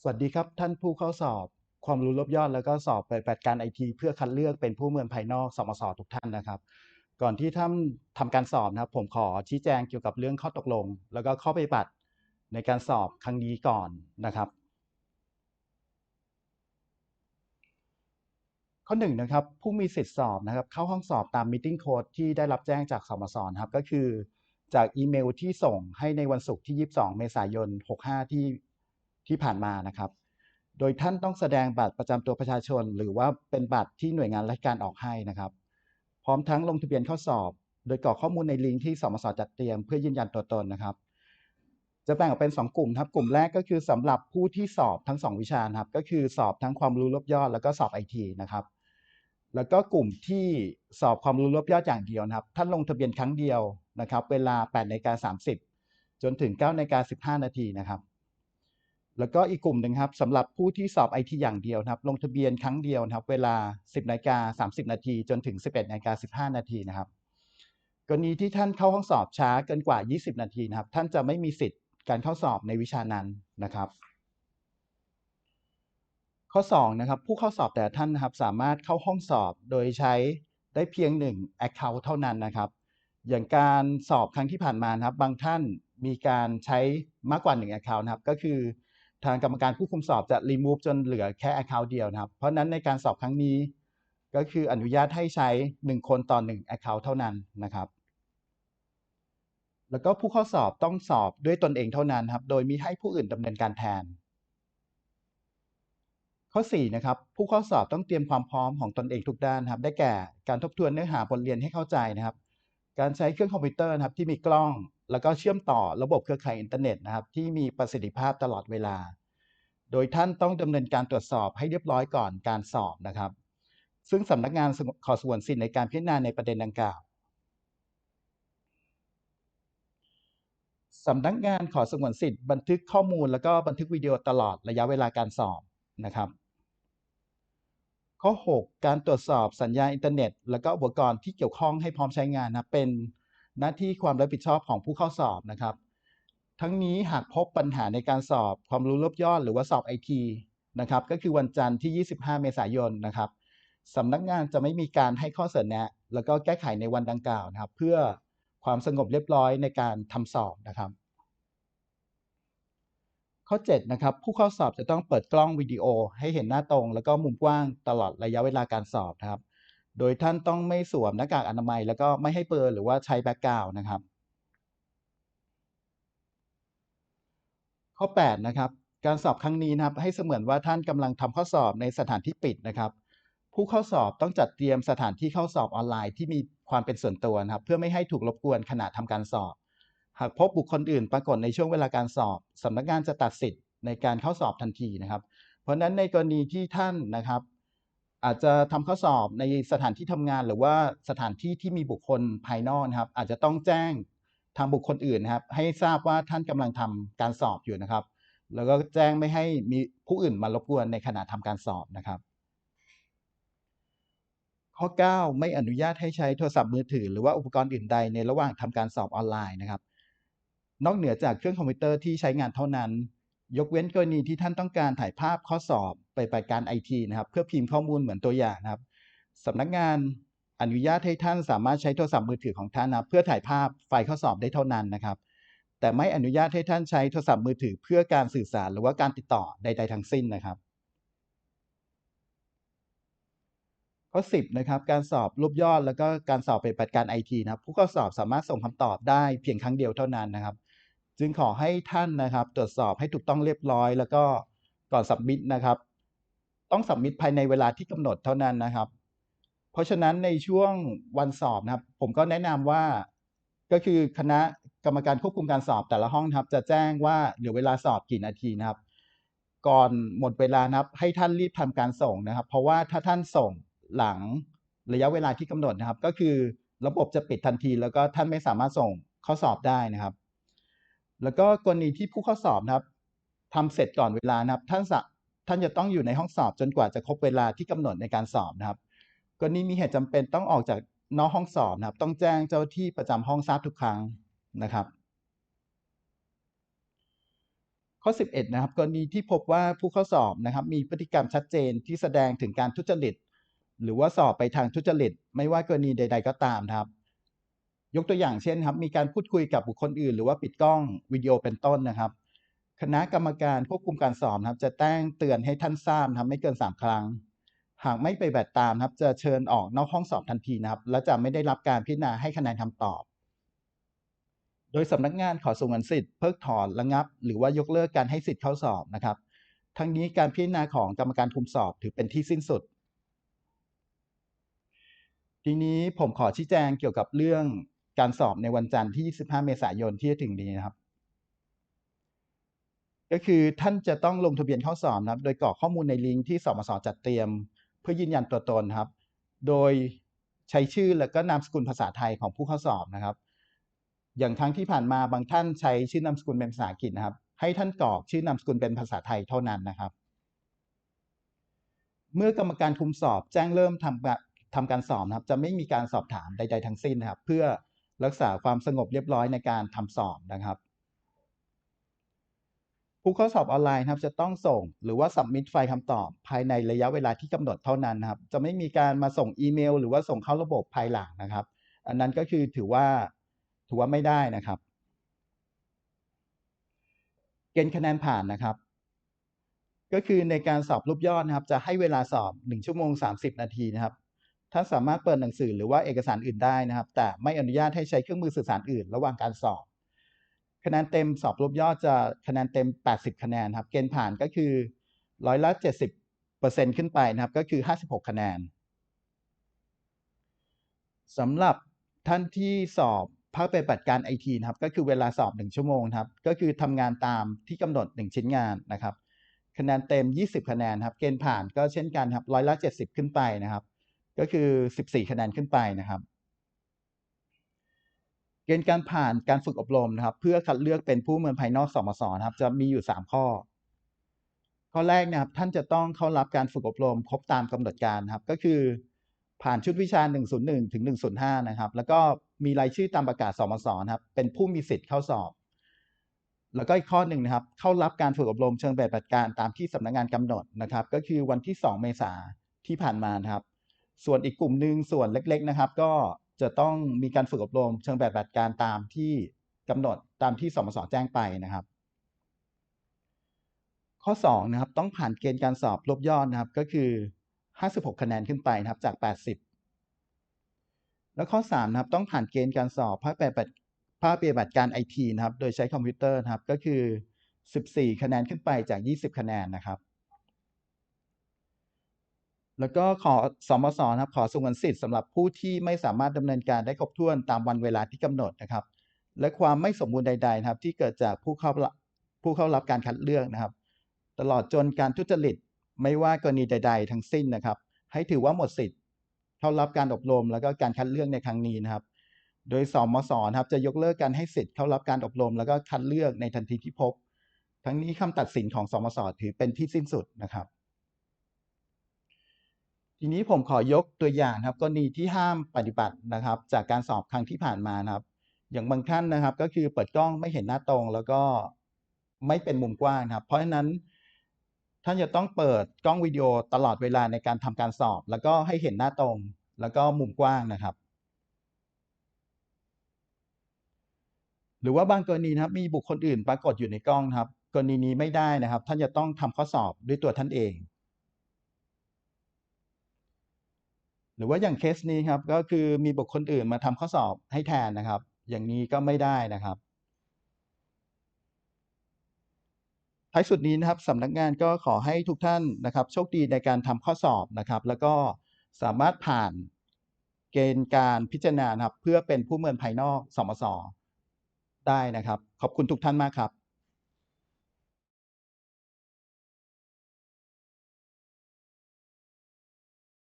สวัสดีครับท่านผู้เข้าสอบ ความรู้รอบยอดแล้วก็สอบปฏิบัติการไอทีเพื่อคัดเลือกเป็นผู้เมืองภายนอกสมสทุกท่านนะครับ ก่อนที่ท่านทำการสอบนะครับ ผมขอชี้แจงเกี่ยวกับเรื่องข้อตกลง แล้วก็ข้อปฏิบัติในการสอบครั้งนี้ก่อนนะครับ ข้อหนึ่งนะครับ ผู้มีสิทธิสอบนะครับ เข้าห้องสอบตาม meeting code ที่ได้รับแจ้งจากสมสครับก็คือจากอีเมลที่ส่งให้ในวันศุกร์ที่ 22 เมษายน 65 ที่ ที่ผ่านมานะครับ โดยท่านต้องแสดงบัตรประจำตัวประชาชน หรือว่าเป็นบัตรที่หน่วยงานราชการออกให้นะครับ พร้อมทั้งลงทะเบียนเข้าสอบ โดยกรอกข้อมูลในลิงก์ที่สมสจัดเตรียมเพื่อยืนยันตัวตนนะครับ จะแบ่งออกเป็น 2 กลุ่มครับ กลุ่มแรกก็คือสำหรับผู้ที่สอบทั้ง 2 วิชาครับ ก็คือสอบทั้งความรู้รวบยอด แล้วก็สอบไอทีนะครับแล้วก็กลุ่มที่สอบความรู้รวบยอดอย่างเดียวนะครับ ท่านลงทะเบียนครั้งเดียวนะครับ เวลา8นาฬิกา30 จนถึง9นาฬิกา15 นาทีนะครับ แล้วก็อีกกลุ่มหนึ่งครับสำหรับผู้ที่สอบไอทีอย่างเดียวนะครับ ลงทะเบียนครั้งเดียวนะครับ เวลา 10นาฬิกา30 นาทีจนถึง 11นาฬิกา15 นาทีนะครับกรณีที่ท่านเข้าห้องสอบช้าเกินกว่า 20 นาทีนะครับ ท่านจะไม่มีสิทธิ์การเข้าสอบในวิชานั้นนะครับ ข้อ2นะครับผู้เข้าสอบแต่ท่านนะครับ สามารถเข้าห้องสอบโดยใช้ได้เพียง 1 Account เท่านั้นนะครับ อย่างการสอบครั้งที่ผ่านมานะครับ บางท่านมีการใช้มากกว่า 1 Account นะครับ ก็คือ ทางกรรมการผู้คุมสอบจะ remove จนเหลือแค่ Account เดียวนะครับ เพราะนั้นในการสอบครั้งนี้ก็คืออนุญาตให้ใช้ 1 คนต่อ 1 Account เท่านั้นนะครับ แล้วก็ผู้เข้าสอบต้องสอบด้วยตนเองเท่านั้นครับ โดยมิให้ผู้อื่นดำเนินการแทน ข้อ4นะครับผู้เข้าสอบต้องเตรียมความพร้อมของตนเองทุกด้านครับ ได้แก่การทบทวนเนื้อหาบทเรียนให้เข้าใจนะครับ การใช้เครื่องคอมพิวเตอร์นะครับที่มีกล้อง แล้วก็เชื่อมต่อระบบเครือข่ายอินเทอร์เน็ตนะครับที่มีประสิทธิภาพตลอดเวลา โดยท่านต้องดำเนินการตรวจสอบให้เรียบร้อยก่อนการสอบนะครับ ซึ่งสำนักงานขอสงวนสิทธิ์ในการพิจารณาในประเด็นดังกล่าวสำนักงานขอสงวนสิทธิ์บันทึกข้อมูลแล้วก็บันทึกวิดีโอตลอดระยะเวลาการสอบนะครับ ข้อ 6 การตรวจสอบสัญญาณอินเทอร์เน็ต แล้วก็อุปกรณ์ที่เกี่ยวข้องให้พร้อมใช้งานนะเป็น หน้าที่ความรับผิดชอบของผู้เข้าสอบนะครับ ทั้งนี้หากพบปัญหาในการสอบความรู้ลบยอดหรือว่าสอบไอทีนะครับก็คือวันจันทร์ที่ 25 เมษายนนะครับสำนักงานจะไม่มีการให้ข้อเสนอแนะ แล้วก็แก้ไขในวันดังกล่าวนะครับ เพื่อความสงบเรียบร้อยในการทำสอบนะครับ ข้อ 7 นะครับ ผู้เข้าสอบจะต้องเปิดกล้องวิดีโอให้เห็นหน้าตรง แล้วก็มุมกว้างตลอดระยะเวลาการสอบนะครับ โดยท่านต้องไม่สวมหน้ากากอนามัย แล้วก็ไม่ให้เบลอหรือว่าใช้แบ็กกราวน์นะครับ ข้อ 8 นะครับ การสอบครั้งนี้นะครับ ให้เสมือนว่าท่านกำลังทำข้อสอบในสถานที่ปิดนะครับ ผู้เข้าสอบต้องจัดเตรียมสถานที่เข้าสอบออนไลน์ที่มีความเป็นส่วนตัวนะครับ เพื่อไม่ให้ถูกรบกวนขณะทำการสอบ หากพบบุคคลอื่นปรากฏในช่วงเวลาการสอบสำนักงานจะตัดสิทธิ์ในการเข้าสอบทันทีนะครับ เพราะฉะนั้นในกรณีที่ท่านนะครับ อาจจะทำข้อสอบในสถานที่ทำงาน หรือว่าสถานที่ที่มีบุคคลภายนอกนะครับ อาจจะต้องแจ้งทางบุคคลอื่นนะครับ ให้ทราบว่าท่านกำลังทำการสอบอยู่นะครับ แล้วก็แจ้งไม่ให้มีผู้อื่นมารบกวนในขณะทำการสอบนะครับ ข้อ 9 ไม่อนุญาตให้ใช้โทรศัพท์มือถือ หรือว่าอุปกรณ์อื่นใดในระหว่างทำการสอบออนไลน์นะครับ นอกเหนือจากเครื่องคอมพิวเตอร์ที่ใช้งานเท่านั้น ยกเว้นกรณีที่ท่านต้องการถ่ายภาพข้อสอบไปปฏิบัติการไอทีนะครับเพื่อพิมพ์ข้อมูลเหมือนตัวอย่างนะครับสำนักงานอนุญาตให้ท่านสามารถใช้โทรศัพท์มือถือของท่านนะเพื่อถ่ายภาพไฟล์ข้อสอบได้เท่านั้นนะครับ แต่ไม่อนุญาตให้ท่านใช้โทรศัพท์มือถือเพื่อการสื่อสารหรือว่าการติดต่อใด ๆ ทั้งสิ้นนะครับข้อ10นะครับการสอบรูปยอดแล้วก็การสอบปฏิบัติการไอทีนะครับผู้ข้าสอบสามารถส่งคำตอบได้เพียงครั้งเดียวเท่านั้นนะครับ จึงขอให้ท่านนะครับ ตรวจสอบให้ถูกต้องเรียบร้อย แล้วก็ก่อนสับมิดนะครับ ต้องสับมิดภายในเวลาที่กำหนดเท่านั้นนะครับ เพราะฉะนั้นในช่วงวันสอบนะครับ ผมก็แนะนำว่าก็คือคณะกรรมการควบคุมการสอบแต่ละห้องนะครับ จะแจ้งว่าเหลือเวลาสอบกี่นาทีนะครับ ก่อนหมดเวลานะครับ ให้ท่านรีบทำการส่งนะครับ เพราะว่าถ้าท่านส่งหลังระยะเวลาที่กำหนดนะครับ ก็คือระบบจะปิดทันที แล้วก็ท่านไม่สามารถส่งข้อสอบได้นะครับ แล้วก็กรณีที่ผู้เข้าสอบนะครับทำเสร็จก่อนเวลานะครับ ท่านท่านจะต้องอยู่ในห้องสอบจนกว่าจะครบเวลาที่กำหนดในการสอบนะครับ กรณีมีเหตุจำเป็นต้องออกจากนอกห้องสอบนะครับ ต้องแจ้งเจ้าที่ประจำห้องทราบทุกครั้งนะครับ ข้อ 11 นะครับ กรณีที่พบว่าผู้เข้าสอบนะครับ มีพฤติกรรมชัดเจนที่แสดงถึงการทุจริต หรือว่าสอบไปทางทุจริต ไม่ว่ากรณีใด ๆ ก็ตามนะครับ ยกตัวอย่างเช่นครับ มีการพูดคุยกับบุคคลอื่น หรือว่าปิดกล้องวิดีโอเป็นต้นนะครับ คณะกรรมการควบคุมการสอบครับ จะแจ้งเตือนให้ท่านทราบนะครับไม่เกิน 3 ครั้ง หากไม่ไปฏิบัติตามครับ จะเชิญออกนอกห้องสอบทันทีนะครับ และจะไม่ได้รับการพิจารณาให้คะแนนคำตอบ โดยสำนักงานขอส่งวนสิทธิ์เพิกถอนระงับ หรือว่ายกเลิกการให้สิทธิ์เข้าสอบนะครับ ทั้งนี้การพิจารณาของกรรมการคุมสอบถือเป็นที่สิ้นสุด ทีนี้ผมขอชี้แจงเกี่ยวกับเรื่อง การสอบในวันจันทร์ที่ 25 เมษายนที่จะถึงนี้นะครับ ก็คือท่านจะต้องลงทะเบียนเข้าสอบนะครับ โดยกรอกข้อมูลในลิงก์ที่สมสจัดเตรียม เพื่อยืนยันตัวตนครับ โดยใช้ชื่อและก็นามสกุลภาษาไทยของผู้เข้าสอบนะครับ อย่างครั้งที่ผ่านมาบางท่านใช้ชื่อนามสกุลเป็นภาษาอังกฤษนะครับ ให้ท่านกรอกชื่อนามสกุลเป็นภาษาไทยเท่านั้นนะครับ เมื่อกรรมการคุมสอบแจ้งเริ่มทำการทำการสอบนะครับ จะไม่มีการสอบถามใด ๆ ทั้งสิ้นนะครับ เพื่อ รักษาความสงบเรียบร้อยในการทำสอบนะครับผู้เข้าสอบออนไลน์นะครับจะต้องส่งหรือว่าสับมิดไฟล์คำตอบ ภายในระยะเวลาที่กำหนดเท่านั้นนะครับ จะไม่มีการมาส่งอีเมล หรือว่าส่งเข้าระบบภายหลังนะครับ อันนั้นก็คือถือว่าถือว่าไม่ได้นะครับ เกณฑ์คะแนนผ่านนะครับ ก็คือในการสอบรูปยอดนะครับ จะให้เวลาสอบ 1 ชั่วโมง 30 นาทีนะครับ ถ้านสามารถเปิดหนังสือหรือว่าเอกสารอื่นได้นะครับ แต่ไม่อนุญาตให้ใช้เครื่องมือสื่อสารอื่น ระหว่างการสอบ คะแนนเต็มสอบรูปยอดจะคะแนนเต็ม 80 คะแนนครับเกณฑ์ผ่านก็คือร้อยละ70เปอร์เซ็นขึ้นไปนะครับก็คือ 56 คะแนนสำหรับท่านที่สอบภาคปฏิบัติการไอทีนะครับก็คือเวลาสอบ 1 ชั่วโมงครับก็คือทำงานตามที่กำหนด 1 ชิ้นงานนะครับคะแนนเต็ม 20 คะแนนครับเกณฑ์ผ่านก็เช่นกันครับร้อยละ 70 ขึ้นไปนะครับ ก็คือ 14 คะแนนขึ้นไปนะครับ เกณฑ์การผ่านการฝึกอบรมนะครับ เพื่อคัดเลือกเป็นผู้เมืองภายนอกสมสนะครับ จะมีอยู่ 3 ข้อ ข้อแรกนะครับ ท่านจะต้องเข้ารับการฝึกอบรมครบตามกำหนดการครับ ก็คือผ่านชุดวิชา 101 ถึง 105 นะครับ แล้วก็มีรายชื่อตามประกาศสมสนะครับ เป็นผู้มีสิทธิ์เข้าสอบ แล้วก็อีกข้อหนึ่งนะครับ เข้ารับการฝึกอบรมเชิงปฏิบัติการตามที่สำนักงานกำหนดนะครับ ก็คือวันที่ 2 เมษาที่ผ่านมานะครับ ส่วนอีกกลุ่มหนึ่งส่วนเล็ก ๆนะครับ ก็จะต้องมีการฝึกอบรมเชิงปฏิบัติการตามที่กำหนดตามที่สมสแจ้งไปนะครับ ข้อ2นะครับต้องผ่านเกณฑ์การสอบรบยอดนะครับก็คือ 56 คะแนนขึ้นไปนะครับจาก 80 แล้วข้อ3นะครับต้องผ่านเกณฑ์การสอบภาคปฏิบัติภาคปฏิบัติการไอทีนะครับโดยใช้คอมพิวเตอร์นะครับก็คือ 14 คะแนนขึ้นไปจาก 20 คะแนนนะครับ แล้วก็ขอสมสนะครับขอสงวนสิทธิ์สำหรับผู้ที่ไม่สามารถดำเนินการได้ครบถ้วนตามวันเวลาที่กำหนดนะครับ และความไม่สมบูรณ์ใดๆนะครับ ที่เกิดจากผู้เข้ารับผู้เข้ารับการคัดเลือกนะครับ ตลอดจนการทุจริตไม่ว่ากรณีใด ๆ ทั้งสิ้นนะครับ ให้ถือว่าหมดสิทธิ์เข้ารับการอบรม แล้วก็การคัดเลือกในครั้งนี้นะครับ โดยสมสนะครับจะยกเลิกการให้สิทธิ์เข้ารับการอบรม แล้วก็คัดเลือกในทันทีที่พบ ทั้งนี้คำตัดสินของสมสถือเป็นที่สิ้นสุดนะครับ ทีนี้ผมขอยกตัวอย่างครับกรณีที่ห้ามปฏิบัตินะครับ จากการสอบครั้งที่ผ่านมานะครับ อย่างบางท่านนะครับ ก็คือเปิดกล้องไม่เห็นหน้าตรง แล้วก็ไม่เป็นมุมกว้างครับ เพราะฉะนั้นท่านจะต้องเปิดกล้องวิดีโอตลอดเวลาในการทำการสอบ แล้วก็ให้เห็นหน้าตรง แล้วก็มุมกว้างนะครับ หรือว่าบางกรณีนะครับ มีบุคคลอื่นปรากฏอยู่ในกล้องครับ กรณีนี้ไม่ได้นะครับ ท่านจะต้องทำข้อสอบด้วยตัวท่านเอง หรือว่าอย่างเคสนี้ครับก็คือมีบุคคลอื่นมาทำข้อสอบให้แทนนะครับ อย่างนี้ก็ไม่ได้นะครับท้ายสุดนี้นะครับสำนักงานก็ขอให้ทุกท่านนะครับ โชคดีในการทำข้อสอบนะครับ แล้วก็สามารถผ่านเกณฑ์การพิจารณาครับ เพื่อเป็นผู้เมินภายนอกสมสได้นะครับ ขอบคุณทุกท่านมากครับ